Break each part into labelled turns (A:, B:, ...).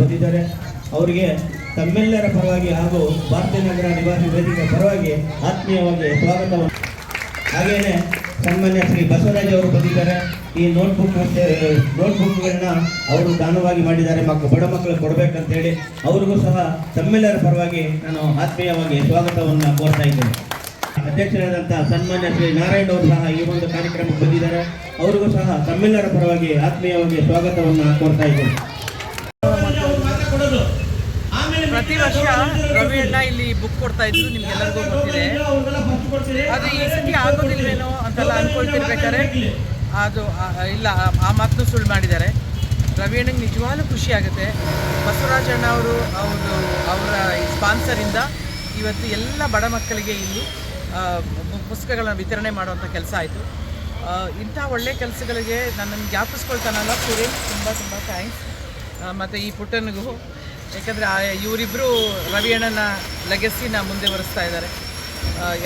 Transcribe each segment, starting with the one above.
A: ಬಂದಿದ್ದಾರೆ ಅವರಿಗೆ ತಮ್ಮೆಲ್ಲರ ಪರವಾಗಿ ಹಾಗೂ ಭಾರತೀಯ ನಗರ ನಿವಾಸಿ ವೇದಿಕೆಯ ಪರವಾಗಿ ಆತ್ಮೀಯವಾಗಿ ಸ್ವಾಗತವನ್ನು. ಹಾಗೆಯೇ ಸನ್ಮಾನ್ಯ ಶ್ರೀ ಬಸವರಾಜ್ ಅವರು ಬಂದಿದ್ದಾರೆ. ಈ ನೋಟ್ಬುಕ್ ಮತ್ತೆ ನೋಟ್ಬುಕ್ಗಳನ್ನ ಅವರು ದಾನವಾಗಿ ಮಾಡಿದ್ದಾರೆ. ಮಕ್ಕಳು ಬಡ ಮಕ್ಕಳು ಕೊಡಬೇಕಂತ ಹೇಳಿ ಅವ್ರಿಗೂ ಸಹ ತಮ್ಮೆಲ್ಲರ ಪರವಾಗಿ ನಾನು ಆತ್ಮೀಯವಾಗಿ ಸ್ವಾಗತವನ್ನು ಕೋರ್ತಾ ಇದ್ದೇನೆ. ಅಧ್ಯಕ್ಷರಾದಂತಹ ಸನ್ಮಾನ್ಯ ಶ್ರೀ ನಾರಾಯಣ್ ಅವರು ಸಹ ಈ ಒಂದು ಕಾರ್ಯಕ್ರಮಕ್ಕೆ ಬಂದಿದ್ದಾರೆ. ಅವರಿಗೂ ಸಹ ತಮ್ಮೆಲ್ಲರ ಪರವಾಗಿ ಆತ್ಮೀಯವಾಗಿ ಸ್ವಾಗತವನ್ನು ಕೋರ್ತಾ ಇದ್ದೇನೆ.
B: ಪ್ರತಿ ವರ್ಷ ರವಿ ಅಣ್ಣ ಇಲ್ಲಿ ಬುಕ್ ಕೊಡ್ತಾ ಇದ್ರು, ನಿಮ್ಗೆಲ್ಲರಿಗೂ ಗೊತ್ತಿದೆ. ಅದು ಈ ಸತಿ ಆಗೋದಿಲ್ವೇನೋ ಅಂತೆಲ್ಲ ಅನ್ಕೊಳ್ತಿರ್ಬೇಕಾದ್ರೆ ಅದು ಇಲ್ಲ, ಆ- ಮಾತು ಮಾತನ್ನು ಸುಳ್ಳು ಮಾಡಿದ್ದಾರೆ. ರವಿ ಅಣ್ಣಂಗೆ ನಿಜವಾಗ್ಲೂ ಖುಷಿ ಆಗುತ್ತೆ. ಬಸವರಾಜ ಅಣ್ಣ ಅವರು ಅವರು ಅವರ ಸ್ಪಾನ್ಸರಿಂದ ಇವತ್ತು ಎಲ್ಲ ಬಡ ಮಕ್ಕಳಿಗೆ ಇಲ್ಲಿ ಪುಸ್ತಕಗಳನ್ನ ವಿತರಣೆ ಮಾಡುವಂಥ ಕೆಲಸ ಆಯಿತು. ಇಂಥ ಒಳ್ಳೆ ಕೆಲಸಗಳಿಗೆ ನನ್ನನ್ನು ಜ್ಞಾಪಿಸ್ಕೊಳ್ತಾನಲ್ಲ ಸುರೇಶ್, ತುಂಬ ತುಂಬ ಥ್ಯಾಂಕ್ಸ್ ಮತ್ತು ಈ ಪುಟ್ಟನಿಗೂ ಯಾಕಂದರೆ ಇವರಿಬ್ಬರು ರವಿ ಅಣ್ಣನ ಲೆಗಸಿನ ಮುಂದೆ ಬರೆಸ್ತಾ ಇದ್ದಾರೆ.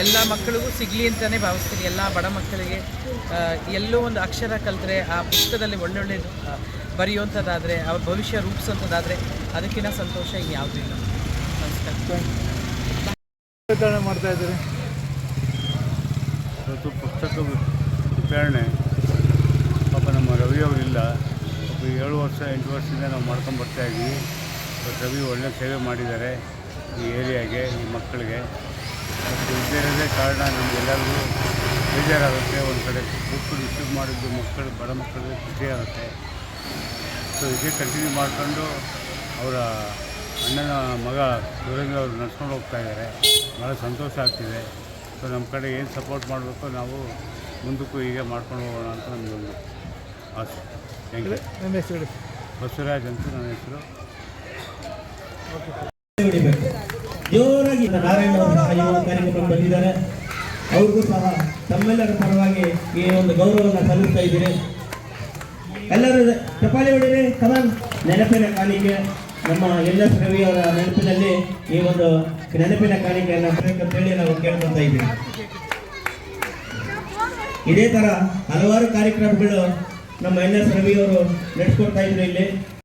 B: ಎಲ್ಲ ಮಕ್ಕಳಿಗೂ ಸಿಗಲಿ ಅಂತಲೇ ಭಾವಿಸ್ತೀನಿ. ಎಲ್ಲ ಬಡ ಮಕ್ಕಳಿಗೆ ಎಲ್ಲೋ ಒಂದು ಅಕ್ಷರ ಕಲಿತ್ರೆ ಆ ಪುಸ್ತಕದಲ್ಲಿ ಒಳ್ಳೊಳ್ಳೆ ಬರೆಯುವಂಥದ್ದಾದರೆ ಅವ್ರ ಭವಿಷ್ಯ ರೂಪಿಸೋಂಥದ್ದಾದರೆ ಅದಕ್ಕಿಂತ ಸಂತೋಷ ಇನ್ಯಾವುದೂ ಇಲ್ಲ. ನಮಸ್ಕಾರ.
C: ವಿತರಣೆ ಮಾಡ್ತಾ ಇದ್ದಾರೆ.
D: ಇವತ್ತು ಪುಸ್ತಕ ವಿತರಣೆ. ಪಾಪ ನಮ್ಮ ರವಿಯವರಿಲ್ಲ ಏಳು ವರ್ಷ ಎಂಟು ವರ್ಷದಿಂದ ನಾವು ಮಾಡ್ಕೊಂಡು ಬರ್ತಾಯಿದ್ದೀವಿ ರವಿ ಒಳ್ಳೆ ಸೇವೆ ಮಾಡಿದ್ದಾರೆ ಈ ಏರಿಯಾಗೆ ಈ ಮಕ್ಕಳಿಗೆ. ಇದ್ದೇ ಕಾರಣ ನಮಗೆಲ್ಲರಿಗೂ ಬೇಜಾರಾಗುತ್ತೆ. ಒಂದು ಕಡೆ ಬುಕ್ ರಿಸೀವ್ ಮಾಡಿದ್ದು ಮಕ್ಕಳು ಬಡ ಮಕ್ಕಳಿಗೆ ಖುಷಿ ಆಗುತ್ತೆ. ಸೊ ಇದೇ ಕಂಟಿನ್ಯೂ ಮಾಡಿಕೊಂಡು ಅವರ ಅಣ್ಣನ ಮಗ ಸುರೇಂದ್ರ ಅವರು ನಡ್ಸ್ಕೊಂಡು ಹೋಗ್ತಾ ಇದ್ದಾರೆ. ಭಾಳ ಸಂತೋಷ ಆಗ್ತಿದೆ. ಸೊ ನಮ್ಮ ಕಡೆ ಏನು ಸಪೋರ್ಟ್ ಮಾಡಬೇಕು ನಾವು ಮುಂದಕ್ಕೂ ಹೀಗೆ ಮಾಡ್ಕೊಂಡು ಹೋಗೋಣ ಅಂತ ನಮಗೊಂದು ಆಸೆ. ಥ್ಯಾಂಕ್ ಯು
C: ನಿಮ್ಮ ಹೆಸರು
D: ಬಸವರಾಜ್ ಅಂತ ನನ್ನ ಹೆಸರು.
A: ಜೋರಾಗಿ ನಾರಾಯಣ ಕಾರ್ಯಕ್ರಮಕ್ಕೆ ಬಂದಿದ್ದಾರೆ. ಅವ್ರಿಗೂ ಸಹ ತಮ್ಮೆಲ್ಲರ ಪರವಾಗಿ ಈ ಒಂದು ಗೌರವವನ್ನು ಸಲ್ಲಿಸ್ತಾ ಇದ್ದೀರಿ ಎಲ್ಲರೂ ಚಪಾಲಿ ಹೊಡಿರಿ ಕಮಾನ್ ನೆನಪಿನ ಕಾಣಿಕೆ. ನಮ್ಮ ಎಲ್ ಎಸ್ ರವಿ ಅವರ ನೆನಪಿನಲ್ಲಿ ಈ ಒಂದು ನೆನಪಿನ ಕಾಣಿಕೆಯನ್ನು ಹೇಳಿ ನಾವು ಕೇಳ್ಕೊತಾ ಇದ್ದೀವಿ. ಇದೇ ತರ ಹಲವಾರು ಕಾರ್ಯಕ್ರಮಗಳು ನಮ್ಮ ಎನ್ ಎಸ್ ರವಿಯವರು ನಡೆಸ್ಕೊಡ್ತಾ ಇದ್ರು ಇಲ್ಲಿ.